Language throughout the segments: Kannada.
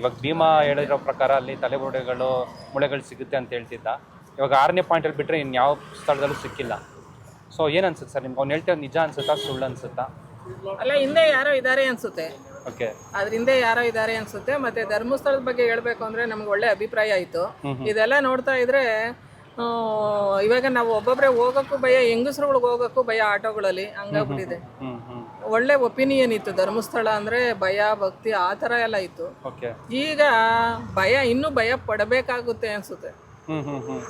ಇವಾಗ ಭೀಮಾ ಹೇಳಿರೋ ಪ್ರಕಾರ ಅಲ್ಲಿ ತಲೆಬುರುಡೆಗಳು ಮುಳೆಗಳು ಸಿಗುತ್ತೆ ಅಂತ ಹೇಳ್ತಿದ್ದ. ಇವಾಗ ಆರನೇ ಪಾಯಿಂಟಲ್ಲಿ ಬಿಟ್ಟರೆ ಇನ್ನು ಯಾವ ಸ್ಥಳದಲ್ಲೂ ಸಿಕ್ಕಿಲ್ಲ. ಸೊ ಏನು ಅನ್ಸುತ್ತೆ ಸರ್ ನಿಮ್ಗೆ? ಅವ್ನು ಹೇಳ್ತಾ ನಿಜ ಅನ್ಸುತ್ತಾ ಸುಳ್ಳು ಅನ್ಸುತ್ತಾ? ಅಲ್ಲ ಹಿಂದೆ ಯಾರೋ ಇದ್ದಾರೆ ಅನ್ಸುತ್ತೆ. ಓಕೆ ಅದ್ರ ಹಿಂದೆ ಯಾರೋ ಇದ್ದಾರೆ ಅನ್ಸುತ್ತೆ ಮತ್ತೆ ಧರ್ಮಸ್ಥಳದ ಬಗ್ಗೆ ಹೇಳ್ಬೇಕು ಅಂದ್ರೆ ನಮ್ಗೆ ಒಳ್ಳೆ ಅಭಿಪ್ರಾಯ ಆಯ್ತು. ಇದೆಲ್ಲ ನೋಡ್ತಾ ಇದ್ರೆ ಇವಾಗ ನಾವು ಒಬ್ಬೊಬ್ರೆ ಹೋಗಕ್ಕೂ ಭಯ ಹೆಂಗಸ್ರುಗಳಿಗೆ ಹೋಗಕ್ಕೂ ಭಯ ಆಟೋಗಳಲ್ಲಿ. ಹಂಗಾಗ್ಬಿಟ್ಟಿದೆ. ಒಳ್ಳೆ ಒಪಿನಿಯನ್ ಇತ್ತು ಧರ್ಮಸ್ಥಳ ಅಂದ್ರೆ ಭಯ ಭಕ್ತಿ ಆ ತರ ಎಲ್ಲ ಇತ್ತು. ಓಕೆ. ಈಗ ಭಯ ಇನ್ನೂ ಭಯ ಪಡಬೇಕಾಗುತ್ತೆ ಅನ್ಸುತ್ತೆ. ಹ್ಮ್ ಹ್ಮ್ ಹ್ಮ್.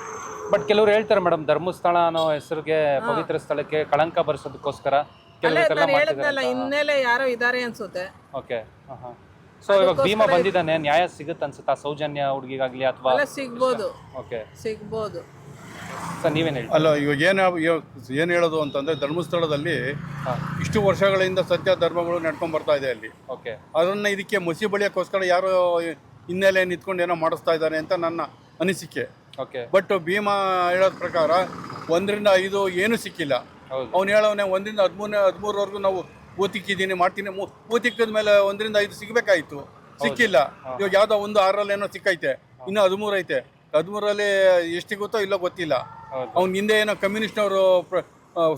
ಬಟ್ ಕೆಲವರು ಹೇಳ್ತಾರೆ ಮೇಡಮ್ ಧರ್ಮಸ್ಥಳ ಅನ್ನೋ ಹೆಸರಿಗೆ ಪವಿತ್ರ ಸ್ಥಳಕ್ಕೆ ಕಳಂಕ ಬರ್ಸೋದಕ್ಕೋಸ್ಕರ ಕೆಲವರು ಅಲ್ಲೇ ಇದೆಲ್ಲ ನಾನು ಮಾಡ್ತಿದ್ದಾರೆ ಹೇಳಿದ್ನಲ್ಲ ಹಿನ್ನೆಲೆ ಯಾರೋ ಇದಾರೆ ಅನ್ಸುತ್ತೆ. ಓಕೆ ಸೊ ಇವಾಗ ಭೀಮಾ ಬಂದಿದ್ದಾನೆ ನ್ಯಾಯ ಸಿಗುತ್ತೆ ಅನ್ಸುತ್ತಾ ಸೌಜನ್ಯ ಹುಡುಗಿಗಾಗ್ಲಿ ಅಥವಾ ಅಲ್ಲ ಸಿಗ್ಬೋದು. ಓಕೆ. ಸಿಗ್ಬೋದು. ಸರ್ ನೀವೇನು ಹೇಳಿ ಅಲ್ಲ ಇವಾಗ ಏನು ಏನು ಹೇಳೋದು ಅಂತಂದ್ರೆ ಧರ್ಮಸ್ಥಳದಲ್ಲಿ ಇಷ್ಟು ವರ್ಷಗಳಿಂದ ಸತ್ಯ ಧರ್ಮಗಳು ನಡ್ಕೊಂಡು ಬರ್ತಾ ಇದೆ ಅಲ್ಲಿ. ಓಕೆ. ಅದನ್ನು ಇದಕ್ಕೆ ಮಸಿ ಬಳಿಯಕ್ಕೋಸ್ಕರ ಯಾರು ಹಿನ್ನೆಲೆ ನಿಂತ್ಕೊಂಡು ಏನೋ ಮಾಡಿಸ್ತಾ ಇದ್ದಾರೆ ಅಂತ ನನ್ನ ಅನಿಸಿಕೆ. ಓಕೆ. ಬಟ್ ಭೀಮಾ ಹೇಳೋದ ಪ್ರಕಾರ ಒಂದರಿಂದ ಐದು ಏನು ಸಿಕ್ಕಿಲ್ಲ. ಅವ್ನು ಹೇಳೋನೆ ಒಂದರಿಂದ ಹದಿಮೂರನೇ ಹದಿಮೂರವರೆಗೂ ನಾವು ಪೂತಿಕ್ಕಿದ್ದೀನಿ ಮಾಡ್ತೀನಿ. ಪೂತಿಕ್ಕಿದ ಮೇಲೆ ಒಂದರಿಂದ ಐದು ಸಿಗಬೇಕಾಯಿತು. ಸಿಕ್ಕಿಲ್ಲ. ಇವಾಗ ಯಾವುದೋ ಒಂದು ಆರಲ್ಲಿ ಏನೋ ಸಿಕ್ಕೈತೆ ಇನ್ನೂ ಹದಿಮೂರು ಐತೆ ಹದಿಮೂರಲ್ಲಿ ಎಷ್ಟು ಗೊತ್ತೋ ಇಲ್ಲೋ ಗೊತ್ತಿಲ್ಲ. ಅವ್ನ ಹಿಂದೆ ಏನೋ ಕಮ್ಯುನಿಸ್ಟ್ನವರು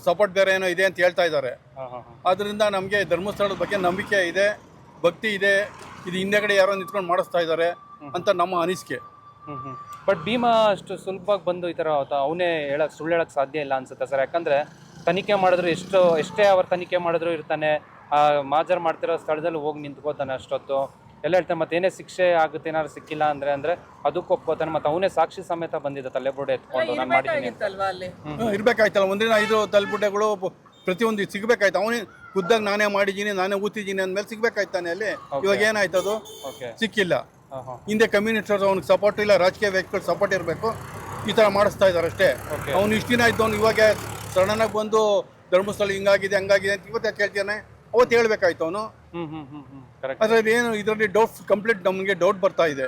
ಸಪೋರ್ಟ್ ಬೇರೆ ಏನೋ ಇದೆ ಅಂತ ಹೇಳ್ತಾ ಇದ್ದಾರೆ ಆದ್ದರಿಂದ ನಮಗೆ ಧರ್ಮಸ್ಥಳದ ಬಗ್ಗೆ ನಂಬಿಕೆ ಇದೆ ಭಕ್ತಿ ಇದೆ ಇದು ಹಿಂದೆಗಡೆ ಯಾರೋ ನಿಂತ್ಕೊಂಡು ಮಾಡಿಸ್ತಾ ಇದ್ದಾರೆ ಅಂತ ನಮ್ಮ ಅನಿಸಿಕೆ. ಬಟ್ ಭೀಮಾ ಅಷ್ಟು ಸುಲಭವಾಗಿ ಬಂದು ಈ ಥರ ಅವನೇ ಹೇಳಕ್ ಸುಳ್ಳು ಹೇಳಕ್ ಸಾಧ್ಯ ಇಲ್ಲ ಅನ್ಸುತ್ತೆ ಸರ್? ಯಾಕಂದ್ರೆ ತನಿಖೆ ಮಾಡಿದ್ರು ಎಷ್ಟು ಎಷ್ಟೇ ಅವ್ರ ತನಿಖೆ ಮಾಡಿದ್ರು ಇರ್ತಾನೆ. ಮಾಜರ್ ಮಾಡ್ತಿರೋ ಸ್ಥಳದಲ್ಲಿ ಹೋಗಿ ನಿಂತ್ಕೋತಾನೆ ಅಷ್ಟೊತ್ತು. ಎಲ್ಲ ಹೇಳ್ತಾರೆ ಮತ್ತೆ ಏನೇ ಶಿಕ್ಷೆ ಆಗುತ್ತೆ ಏನಾದ್ರು ಸಿಕ್ಕಿಲ್ಲ ಅಂದ್ರೆ ಅಂದ್ರೆ ಅದಕ್ಕೆ ಒಪ್ಕೋತಾನೆ ಮತ್ತೆ ಅವನೇ ಸಾಕ್ಷಿ ಸಮೇತ ಬಂದಿದ್ದ ತಲೆಬುಡೆ ಎತ್ಕೊಂಡು ನಾನು ಮಾಡಿದ್ದೀನಿ ಅಂತ. ಇರ್ಬೇಕಾಗಿತ್ತಲ್ವಾ ಅಲ್ಲಿ? ಇರ್ಬೇಕಾಯ್ತಲ್ಲ ಒಂದಿನ ಐದು ತಲುಪುಟೆಗಳು ಪ್ರತಿಯೊಂದು ಸಿಗ್ಬೇಕಾಯ್ತು. ಅವನೇ ಖುದ್ದಾಗ ನಾನೇ ಮಾಡಿದ್ದೀನಿ ನಾನೇ ಊತಿದ್ದೀನಿ ಅಂದ್ಮೇಲೆ ಸಿಗ್ಬೇಕಾಯ್ತಾನೆ ಅಲ್ಲಿ. ಇವಾಗ ಏನಾಯ್ತು ಅದು? ಸಿಕ್ಕಿಲ್ಲ. ಹಾಂ ಹಾಂ ಹಿಂದೆ ಕಮ್ಯುನಿಸ್ಟರ್ಸ್ ಅವ್ನಿಗೆ ಸಪೋರ್ಟ್ ಇಲ್ಲ ರಾಜಕೀಯ ವ್ಯಕ್ತಿಗಳ ಸಪೋರ್ಟ್ ಇರಬೇಕು. ಈ ಥರ ಮಾಡಿಸ್ತಾ ಇದ್ದಾರೆ ಅಷ್ಟೇ. Okay. ಅವ್ನು ಇಷ್ಟು ದಿನ ಆಯ್ತು ಅವ್ನು ಇವಾಗ ಸಡನ್ನಾಗಿ ಬಂದು ಧರ್ಮಸ್ಥಳ ಹಿಂಗಾಗಿದೆ ಹಂಗಾಗಿದೆ ಅಂತ ಇವತ್ತು ಯಾಕೆ ಹೇಳ್ತಾನೆ ಅವತ್ತು ಹೇಳ್ಬೇಕಾಯ್ತು ಅವನು. ಹ್ಮ್ ಹ್ಮ್ ಹ್ಮ್ ಹ್ಮ್. ಕರೆಕ್ಟ್ ಅದ್ರಲ್ಲಿ ಏನು ಇದರಲ್ಲಿ ಡೌಟ್ ಕಂಪ್ಲೀಟ್ ನಮಗೆ ಡೌಟ್ ಬರ್ತಾ ಇದೆ.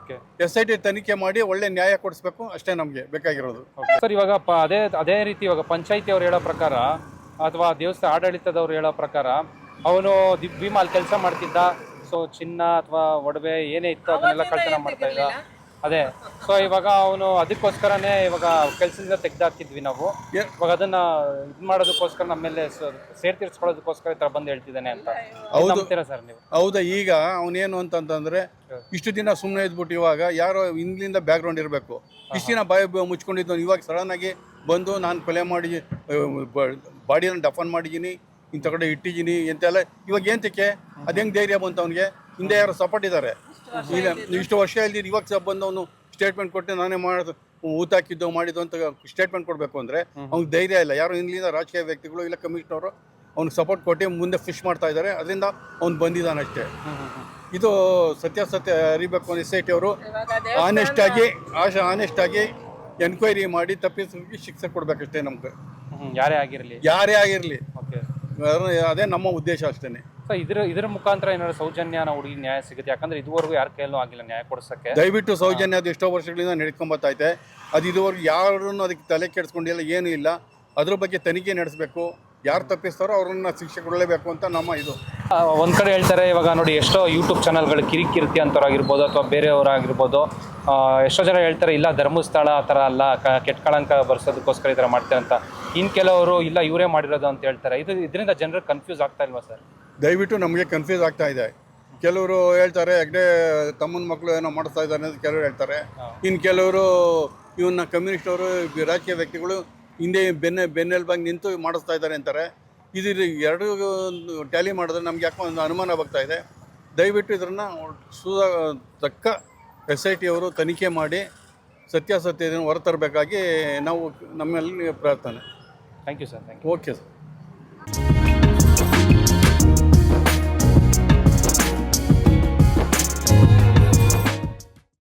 ಓಕೆ ಎಸ್ ಐ ಟಿ ತನಿಖೆ ಮಾಡಿ ಒಳ್ಳೆ ನ್ಯಾಯ ಕೊಡಿಸ್ಬೇಕು ಅಷ್ಟೇ ನಮಗೆ ಬೇಕಾಗಿರೋದು. ಸರ್ ಇವಾಗ ಪ ಅದೇ ಅದೇ ರೀತಿ ಇವಾಗ ಪಂಚಾಯತಿ ಅವ್ರು ಹೇಳೋ ಪ್ರಕಾರ ಅಥವಾ ದೇವಸ್ಥಾನ ಆಡಳಿತದವ್ರು ಹೇಳೋ ಪ್ರಕಾರ ಅವನು ಭೀಮಾ ಅಲ್ಲಿ ಕೆಲಸ ಮಾಡ್ತಿದ್ದ. ಸೊ ಚಿನ್ನ ಅಥವಾ ಒಡವೆ ಏನೇ ಇತ್ತು ಅದನ್ನೆಲ್ಲ ಕಳ್ತನ ಮಾಡ್ತಾ ಇದ್ದ. ಅದೇ. ಸೊ ಇವಾಗ ಅವನು ಅದಕ್ಕೋಸ್ಕರನೇ ಇವಾಗ ಕೆಲಸದಿಂದ ತೆಗ್ದಾಕಿದ್ವಿ ನಾವು. ಇವಾಗ ಅದನ್ನ ಇದು ಮಾಡೋದಕ್ಕೋಸ್ಕರ ನಮ್ಮ ಮೇಲೆ ಸೇರ್ ತೀರ್ಸ್ಕೊಳ್ಳೋದಕ್ಕೋಸ್ಕರ ಈ ಥರ ಬಂದು ಹೇಳ್ತಿದ್ದಾನೆ ಅಂತ. ಹೌದು. ನಂಬ್ತೀರಾ ಸರ್ ನೀವು? ಹೌದಾ? ಈಗ ಅವನೇನು ಅಂತಂತಂದ್ರೆ ಇಷ್ಟು ದಿನ ಸುಮ್ಮನೆ ಇದ್ಬಿಟ್ಟು ಇವಾಗ ಯಾರೋ ಹಿಂದ್ಲಿಂದ ಬ್ಯಾಕ್ಗ್ರೌಂಡ್ ಇರಬೇಕು. ಇಷ್ಟು ದಿನ ಬಾಯಿ ಬ- ಮುಚ್ಕೊಂಡಿದ್ದು ಇವಾಗ ಸಡನ್ ಆಗಿ ಬಂದು ನಾನು ಕೊಲೆ ಮಾಡಿ ಬಾಡಿಯನ್ನು ಡಫನ್ ಮಾಡಿದ್ದೀನಿ ಇಂಥ ಕಡೆ ಇಟ್ಟಿದ್ದೀನಿ ಎಂತೆಲ್ಲ. ಇವಾಗ ಏಂತಕ್ಕೆ ಅದು ಹೆಂಗೆ ಧೈರ್ಯ ಬಂತು ಅವನಿಗೆ? ಹಿಂದೆ ಯಾರು ಸಪೋರ್ಟ್ ಇದ್ದಾರೆ ಇಲ್ಲ ಇಷ್ಟು ವರ್ಷ ಇಲ್ದಿದ್ದು ಇವಾಗ ಸಹ ಬಂದು ಅವನು ಸ್ಟೇಟ್ಮೆಂಟ್ ಕೊಟ್ಟೆ ನಾನೇ ಮಾಡೋದು ಊತಾಕಿದ್ದು ಮಾಡಿದ್ದು ಅಂತ ಸ್ಟೇಟ್ಮೆಂಟ್ ಕೊಡಬೇಕು ಅಂದರೆ ಅವ್ನಿಗೆ ಧೈರ್ಯ ಇಲ್ಲ. ಯಾರು ಇಲ್ಲಿಂದ ರಾಜಕೀಯ ವ್ಯಕ್ತಿಗಳು ಇಲ್ಲ ಕಮಿಷನರು ಅವ್ನಿಗೆ ಸಪೋರ್ಟ್ ಕೊಟ್ಟು ಮುಂದೆ ಫಿಶ್ ಮಾಡ್ತಾ ಇದ್ದಾರೆ. ಅದರಿಂದ ಅವ್ನು ಬಂದಿದ್ದಾನೆ ಅಷ್ಟೇ. ಇದು ಸತ್ಯ ಅರಿಬೇಕು ಎಸ್ ಐ ಟಿ ಅವರು ಆನೆಸ್ಟ್ ಆಗಿ ಆಶ ಆನೆಸ್ಟ್ ಆಗಿ ಎನ್ಕ್ವೈರಿ ಮಾಡಿ ತಪ್ಪಿಸೋರಿಗೆ ಶಿಕ್ಷೆ ಕೊಡ್ಬೇಕಷ್ಟೇ ನಮ್ಗೆ. ಯಾರೇ ಆಗಿರಲಿ. ಯಾರೇ ಆಗಿರಲಿ. ಅದೇ ನಮ್ಮ ಉದ್ದೇಶ ಅಷ್ಟೇ ಸೊ ಇದ್ರ ಇದ್ರ ಮುಖಾಂತರ ಏನಾದ್ರು ಸೌಜನ್ಯ ಹುಡುಗಿ ನ್ಯಾಯ ಸಿಗುತ್ತೆ? ಯಾಕಂದ್ರೆ ಇದುವರೆಗೂ ಯಾರ ಕೈಯಲ್ಲೂ ಆಗಿಲ್ಲ ನ್ಯಾಯ ಕೊಡಿಸಕ್ಕೆ. ದಯವಿಟ್ಟು ಸೌಜನ್ಯ ಅದು ಎಷ್ಟೋ ವರ್ಷಗಳಿಂದ ನಡ್ಕೊಂಬತ್ತೈತೆ. ಅದು ಇದುವರೆಗೂ ಯಾರನ್ನು ಅದಕ್ಕೆ ತಲೆ ಕೆಡಿಸ್ಕೊಂಡಿಲ್ಲ ಏನೂ ಇಲ್ಲ. ಅದ್ರ ಬಗ್ಗೆ ತನಿಖೆ ನಡೆಸಬೇಕು. ಯಾರು ತಪ್ಪಿಸ್ತಾರೋ ಅವ್ರನ್ನ ಶಿಕ್ಷೆ ಕೊಡಲೇಬೇಕು ಅಂತ ನಮ್ಮ ಇದು. ಒಂದು ಕಡೆ ಹೇಳ್ತಾರೆ ಇವಾಗ ನೋಡಿ ಎಷ್ಟೋ ಯೂಟ್ಯೂಬ್ ಚಾನಲ್ಗಳು ಕಿರಿಕಿರ್ತಿ ಅಂತವ್ರಾಗಿರ್ಬೋದು ಅಥವಾ ಬೇರೆಯವರಾಗಿರ್ಬೋದು. ಎಷ್ಟೋ ಜನ ಹೇಳ್ತಾರೆ ಇಲ್ಲ ಧರ್ಮಸ್ಥಳ ಆ ಥರ ಅಲ್ಲ ಕ- ಕೆಟ್ಟ ಕಳಂಕ ಬರ್ಸೋದಕ್ಕೋಸ್ಕರ ಈ ಥರ ಮಾಡ್ತಾರೆ ಅಂತ. ಇನ್ನು ಕೆಲವರು ಇಲ್ಲ ಇವರೇ ಮಾಡಿರೋದು ಅಂತ ಹೇಳ್ತಾರೆ. ಇದು ಇದರಿಂದ ಜನರು ಕನ್ಫ್ಯೂಸ್ ಆಗ್ತಾ ಇಲ್ವಾ ಸರ್? ದಯವಿಟ್ಟು ನಮಗೆ ಕನ್ಫ್ಯೂಸ್ ಆಗ್ತಾ ಇದೆ. ಕೆಲವರು ಹೇಳ್ತಾರೆ ಹೆಗ್ಡೆ ತಮ್ಮನ ಮಕ್ಕಳು ಏನೋ ಮಾಡಿಸ್ತಾ ಇದ್ದಾರೆ ಅಂತ ಕೆಲವರು ಹೇಳ್ತಾರೆ. ಇನ್ನು ಕೆಲವರು ಇವನ್ನ ಕಮ್ಯುನಿಸ್ಟ್ ಅವರು ರಾಜಕೀಯ ವ್ಯಕ್ತಿಗಳು ಹಿಂದೆ ಬೆನ್ನೆ ಬೆನ್ನೆಲುಬಾಗಿ ನಿಂತು ಮಾಡಿಸ್ತಾ ಇದ್ದಾರೆ ಅಂತಾರೆ. ಇದು ಎರಡು ಟ್ಯಾಲಿ ಮಾಡಿದ್ರೆ ನಮ್ಗೆ ಯಾಕೋ ಒಂದು ಅನುಮಾನ ಬರ್ತಾ ಇದೆ. ದಯವಿಟ್ಟು ಇದನ್ನು ಸುದ ತಕ್ಕ ಎಸ್ ಐ ಟಿ ಅವರು ತನಿಖೆ ಮಾಡಿ ಸತ್ಯಾಸತ್ಯ ಹೊರತರಬೇಕಾಗಿ ನಾವು ನಮ್ಮಲ್ಲಿ ಪ್ರಾರ್ಥನೆ thank you sir thank you okay sir